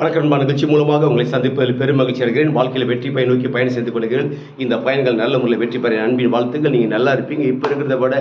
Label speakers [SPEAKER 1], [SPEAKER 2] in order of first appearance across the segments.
[SPEAKER 1] வணக்கம்பா நிகழ்ச்சி மூலமாக உங்களை சந்திப்பதில் பெரும் மகிழ்ச்சி அடைகிறேன். வாழ்க்கையில் வெற்றி பயன் நோக்கி பயணம் செய்து கொள்கிறேன். இந்த பயன்கள் நல்ல முறையில் வெற்றி பெற அன்பின் வாழ்த்துக்கள். நீங்கள் நல்லா இருப்பீங்க. இப்போ இருக்கிறத விட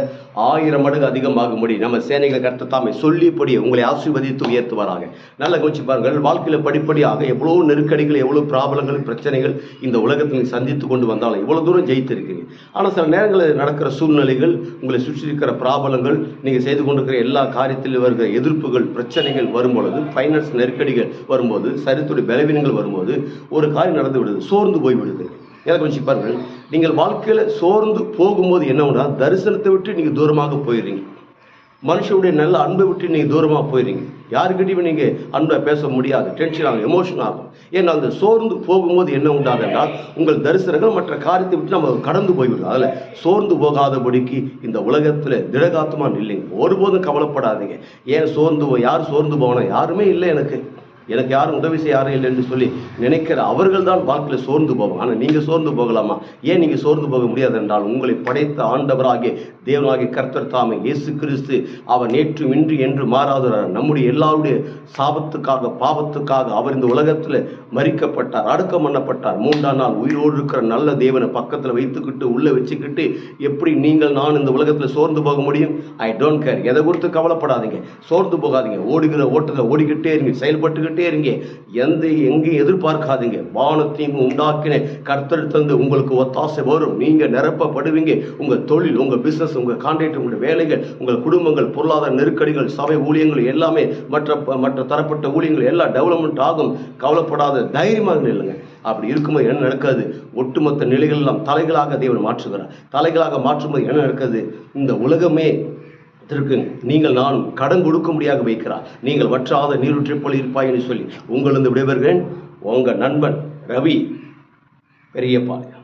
[SPEAKER 1] ஆயிரம் மடங்கு அதிகமாகும்படி நம்ம சேனைகளை கருத்த தாமே சொல்லியபடி உங்களை ஆசீர்வதித்து உயர்த்துவாராங்க நல்ல கவனிச்சு பாருங்கள். வாழ்க்கையில் படிப்படியாக எவ்வளோ நெருக்கடிகள் எவ்வளோ ப்ராப்ளங்கள் பிரச்சனைகள் இந்த உலகத்தில் சந்தித்து கொண்டு வந்தாலும் இவ்வளோ தூரம் ஜெயித்திருக்கீங்க ஆனால் சில நேரங்களில் நடக்கிற சூழ்நிலைகள் உங்களை சுற்றி இருக்கிற ப்ராப்ளங்கள் நீங்கள் செய்து கொண்டிருக்கிற எல்லா காரியத்திலும் வருகிற எதிர்ப்புகள் பிரச்சனைகள் வரும்பொழுது ஃபைனான்ஸ் நெருக்கடிகள் வரும்போது சரித்துடைய பலவீனங்கள் வரும்போது ஒரு காரியம் நடந்து விடுது. சோர்ந்து போய் விடுது. எனக்கு கொஞ்சம் பாருங்கள் நீங்கள் வாழ்க்கையில் சோர்ந்து போகும்போது என்ன தரிசனத்தை விட்டு நீங்கள் தூரமாக போயிடுறீங்க. மனுஷனுடைய நல்ல அன்பை விட்டு நீங்கள் தூரமாக போயிடுறீங்க. யாருக்கிட்டையும் நீங்கள் அன்பை பேச முடியாது. டென்ஷன் ஆகும் எமோஷன் ஆகும். ஏன்னா அந்த சோர்ந்து போகும்போது என்ன உண்டாது என்றால் உங்கள் தரிசனங்கள் மற்ற காரியத்தை விட்டு நம்ம கடந்து போய்விடும் அதில் சோர்ந்து போகாதபடிக்கு இந்த உலகத்தில் திடகாத்தமாக நில்லைங்க. ஒருபோதும் கவலைப்படாதீங்க. ஏன் சோர்ந்து யார் சோர்ந்து போகணும்? யாருமே இல்லை எனக்கு. எனக்கு யாரும் உதவி செய்ய யாரும் இல்லை என்று சொல்லி நினைக்கிற அவர்கள் தான் வாழ்க்கையில் சோர்ந்து போவாங்க. ஆனால் நீங்கள் சோர்ந்து போகலாமா? ஏன் நீங்கள் சோர்ந்து போக முடியாது என்றால் உங்களை படைத்த ஆண்டவராகிய தேவனாகிய கர்த்தர் தாமே இயேசு கிறிஸ்து அவர் நேற்று இன்று என்று மாறாதவர் நம்முடைய எல்லாருடைய சாபத்துக்காக பாவத்துக்காக அவர் இந்த உலகத்தில் மறிக்கப்பட்டார் அடக்கம் பண்ணப்பட்டார். மூன்றாம் நாள் உயிரோடு இருக்கிற நல்ல தேவனை பக்கத்தில் வைத்துக்கிட்டு உள்ளே வச்சுக்கிட்டு எப்படி நீங்கள் நான் இந்த உலகத்தில் சோர்ந்து போக முடியும்? ஐ டோன்ட் கேர் எதை குறித்து கவலைப்படாதீங்க. சோர்ந்து போகாதீங்க. ஓடுகிற ஓட்டத்தை ஓடிக்கிட்டே இருங்க. செயல்பட்டுக்கிட்டே இருங்க. எந்த எங்கேயும் எதிர்பார்க்காதீங்க. வானத்தையும் உண்டாக்கின கர்த்தர் தந்து உங்களுக்கு ஒத்தாசை வரும். நீங்க நிரப்பப்படுவீங்க. உங்க தொழில் உங்க பிசினஸ் உங்க கான்ட்ராக்ட் உங்களுடைய வேலைகள் உங்கள் குடும்பங்கள் பொருளாதார நெருக்கடிகள் சபை ஊழியங்கள் எல்லாமே மற்ற மற்ற தரப்பட்ட ஊழியங்கள் எல்லாம் டெவலப்மெண்ட் ஆகும். கவலைப்படாத தைரியமாக நில்லுங்க. அப்படி இருக்கும்போது என்ன நடக்காது? ஒட்டுமொத்த நிலைகள் எல்லாம் தலைகளாக தேவன் மாற்றுகிறார். தலைகளாக மாற்றும்போது என்ன நடக்குது? இந்த உலகமே திருக்கு நீங்கள் நானும் கடன் கொடுக்க முடியாக வைக்கிறார். நீங்கள் வற்றாத நீரூற்றைப் போல இருப்பாய் என்று சொல்லி உங்களிருந்து விடைபெறுகிறேன். உங்கள் நண்பன் ரவி பெரியபாளையம்